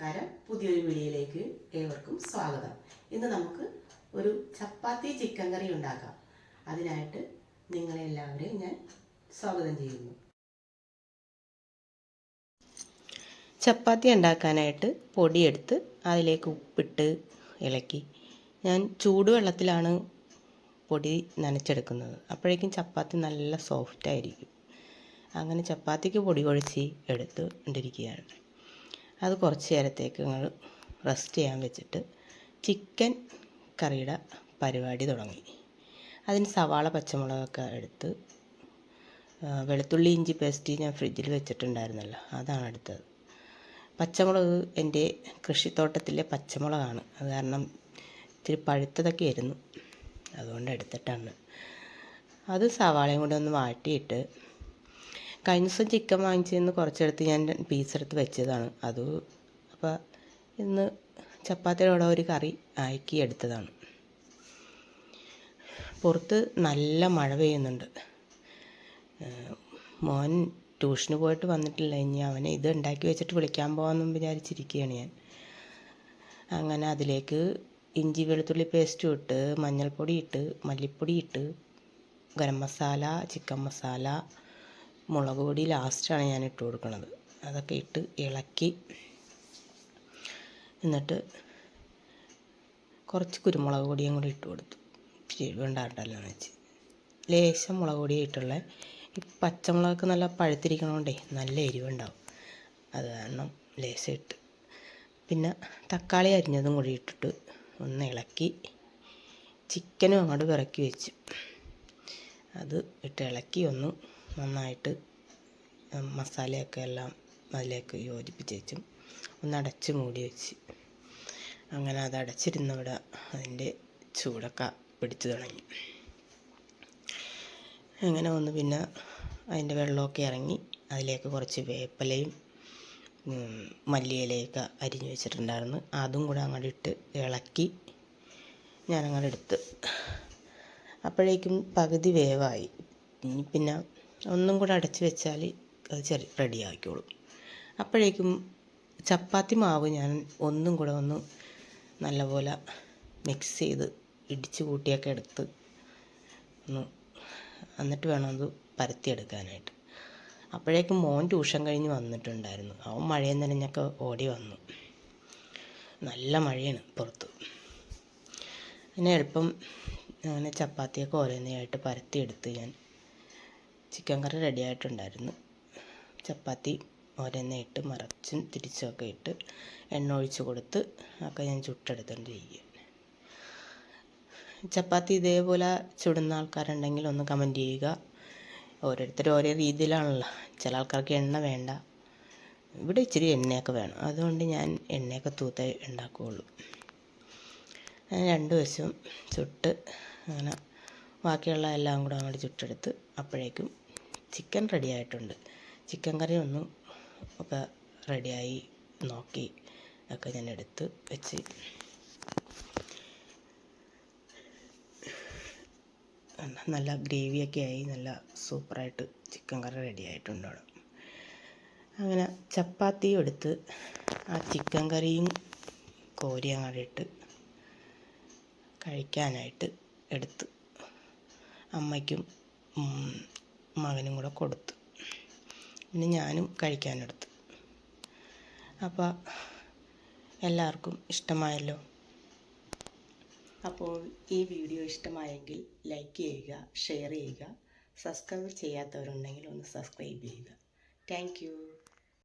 നമസ്കാരം. പുതിയൊരു വീഡിയോയിലേക്ക് ഏവർക്കും സ്വാഗതം. ഇന്ന് നമുക്ക് ഒരു ചപ്പാത്തി ചിക്കൻ കറി ഉണ്ടാക്കാം. അതിനായിട്ട് നിങ്ങളെ എല്ലാവരെയും ഞാൻ സ്വാഗതം ചെയ്യുന്നു. ചപ്പാത്തി ഉണ്ടാക്കാനായിട്ട് പൊടിയെടുത്ത് അതിലേക്ക് ഉപ്പിട്ട് ഇളക്കി. ഞാൻ ചൂടുവെള്ളത്തിലാണ് പൊടി നനച്ചെടുക്കുന്നത്. അപ്പോഴേക്കും ചപ്പാത്തി നല്ല സോഫ്റ്റ് ആയിരിക്കും അങ്ങനെ ചപ്പാത്തിക്ക് പൊടി കുഴച്ച് എടുത്ത് കൊണ്ടിരിക്കുകയാണ്. അത് കുറച്ച് നേരത്തേക്ക് നിങ്ങൾ റെസ്റ്റ് ചെയ്യാൻ വെച്ചിട്ട് ചിക്കൻ കറിയുടെ പരിപാടി തുടങ്ങി. അതിന് സവാള പച്ചമുളകൊക്കെ എടുത്ത് വെളുത്തുള്ളി ഇഞ്ചി പേസ്റ്റ് ഞാൻ ഫ്രിഡ്ജിൽ വെച്ചിട്ടുണ്ടായിരുന്നല്ലോ അതാണ് എടുത്തത്. പച്ചമുളക് എന്റെ കൃഷിത്തോട്ടത്തിലെ പച്ചമുളകാണ്. അത് കാരണം ഇത്തിരി പഴുത്തതൊക്കെ ആയിരുന്നു. അതുകൊണ്ട് എടുത്തിട്ടാണ്. അത് സവാളയും കൂടെ ഒന്ന് വാട്ടിയിട്ട് കഴിഞ്ഞ ദിവസം ചിക്കൻ വാങ്ങിച്ചതിന് കുറച്ചെടുത്ത് ഞാൻ പീസ് എടുത്ത് വെച്ചതാണ്. അത് അപ്പോൾ ഇന്ന് ചപ്പാത്തിയുടെ ഒരു കറി ആക്കി എടുത്തതാണ്. പുറത്ത് നല്ല മഴ പെയ്യുന്നുണ്ട്. മോൻ ട്യൂഷന് പോയിട്ട് വന്നിട്ടില്ല. ഇനി അവനെ ഇത് ഉണ്ടാക്കി വെച്ചിട്ട് വിളിക്കാൻ പോകാമെന്നും വിചാരിച്ചിരിക്കുകയാണ് ഞാൻ. അങ്ങനെ അതിലേക്ക് ഇഞ്ചി വെളുത്തുള്ളി പേസ്റ്റും ഇട്ട് മഞ്ഞൾപ്പൊടി ഇട്ട് മല്ലിപ്പൊടി ഇട്ട് ഗരം മസാല ചിക്കൻ മസാല മുളക് പൊടി ലാസ്റ്റാണ് ഞാൻ ഇട്ട് കൊടുക്കുന്നത് അതൊക്കെ ഇട്ട് ഇളക്കി എന്നിട്ട് കുറച്ച് കുരുമുളക് പൊടിയും കൂടി ഇട്ട് കൊടുത്തു. വേണ്ടാണ്ടല്ലോ എന്ന് വെച്ച്. ലേശം മുളക് പൊടി ഇട്ടുള്ള. ഈ പച്ചമുളകൊക്കെ നല്ല പഴുത്തിരിക്കണോണ്ടേ നല്ല എരിവുണ്ടാവും. അത് കാരണം ലേശം ഇട്ട്. പിന്നെ തക്കാളി അരിഞ്ഞതും കൂടി ഇട്ടിട്ട് ഒന്ന് ഇളക്കി ചിക്കനും അങ്ങോട്ട് വിറക്കി വെച്ചു. അത് ഇട്ട് ഇളക്കി ഒന്ന് നന്നായിട്ട് മസാലയൊക്കെ എല്ലാം അതിലേക്ക് യോജിപ്പിച്ച് വെച്ചും ഒന്ന് അടച്ച് മൂടി വെച്ച്. അങ്ങനെ അത് അടച്ചിരുന്നവിടെ അതിന്റെ ചൂടൊക്കെ പിടിച്ചു തുടങ്ങി. അങ്ങനെ വന്ന് പിന്നെ അതിന്റെ വെള്ളമൊക്കെ ഇറങ്ങി അതിലേക്ക് കുറച്ച് വേപ്പിലയും മല്ലിയിലയൊക്കെ അരിഞ്ഞു വെച്ചിട്ടുണ്ടായിരുന്നു. അതും കൂടെ അങ്ങോട്ട് ഇട്ട് ഇളക്കി ഞാനങ്ങോട്ട് എടുത്ത്. അപ്പോഴേക്കും പകുതി വേവായി. ഇനി പിന്നെ ഒന്നും കൂടെ അടച്ച് വെച്ചാൽ അത് ചെറിയ റെഡി ആക്കിക്കോളും അപ്പോഴേക്കും ചപ്പാത്തി മാവ് ഞാൻ ഒന്നും കൂടെ ഒന്ന് നല്ലപോലെ മിക്സ് ചെയ്ത് ഇടിച്ച് കൂട്ടിയൊക്കെ എടുത്ത് ഒന്ന് എന്നിട്ട് വേണം അത് പരത്തിയെടുക്കാനായിട്ട്. അപ്പോഴേക്കും മോൻ ട്യൂഷൻ കഴിഞ്ഞ് വന്നിട്ടുണ്ടായിരുന്നു. അവൻ മഴയും നനഞ്ഞൊക്കെ ഓടി വന്നു. നല്ല മഴയാണ് പുറത്ത്. പിന്നെ എളുപ്പം അങ്ങനെ ചപ്പാത്തിയൊക്കെ ഓരോന്നായിട്ട് പരത്തിയെടുത്ത് ഞാൻ ചിക്കൻ കറി റെഡി ചപ്പാത്തി ഇട്ട് മറച്ചും തിരിച്ചുമൊക്കെ ഇട്ട് എണ്ണ ഒഴിച്ച് കൊടുത്ത് ഒക്കെ ഞാൻ ചുട്ടെടുത്തോണ്ടിരിക്കുക ചപ്പാത്തി ഇതേപോലെ ചുടുന്ന ആൾക്കാരുണ്ടെങ്കിൽ ഒന്ന് കമന്റ് ചെയ്യുക. ഓരോരുത്തർ ഓരോ രീതിയിലാണല്ലോ. ചില ആൾക്കാർക്ക് എണ്ണ വേണ്ട. ഇവിടെ ഇച്ചിരി എണ്ണയൊക്കെ വേണം. അതുകൊണ്ട് ഞാൻ എണ്ണയൊക്കെ തൂത്തേ ഉണ്ടാക്കുകയുള്ളൂ. രണ്ട് വശവും ചുട്ട് അങ്ങനെ ബാക്കിയുള്ള എല്ലാം കൂടെ അങ്ങോട്ട് ചുട്ടെടുത്ത് അപ്പോഴേക്കും ചിക്കൻ റെഡി ആയിട്ടുണ്ട് ചിക്കൻ കറി ഒന്നും ഒക്കെ റെഡിയായി നോക്കി ഒക്കെ ഞാൻ എടുത്ത് വെച്ച്. നല്ല ഗ്രേവിയൊക്കെ ആയി നല്ല സൂപ്പറായിട്ട് ചിക്കൻ കറി റെഡി ആയിട്ടുണ്ട് അങ്ങനെ ചപ്പാത്തിയും എടുത്ത് ആ ചിക്കൻ കറിയും കോരിയും കറിയിട്ട് കഴിക്കാനായിട്ട് എടുത്ത് അമ്മയ്ക്കും മകനും കൂടെ കൊടുത്തു. പിന്നെ ഞാനും കഴിക്കാനെടുത്തു. അപ്പോൾ എല്ലാവർക്കും ഇഷ്ടമായല്ലോ? അപ്പോൾ ഈ വീഡിയോ ഇഷ്ടമായെങ്കിൽ ലൈക്ക് ചെയ്യുക ഷെയർ ചെയ്യുക സബ്സ്ക്രൈബ് ചെയ്യാത്തവരുണ്ടെങ്കിൽ ഒന്ന് സബ്സ്ക്രൈബ് ചെയ്യുക. താങ്ക്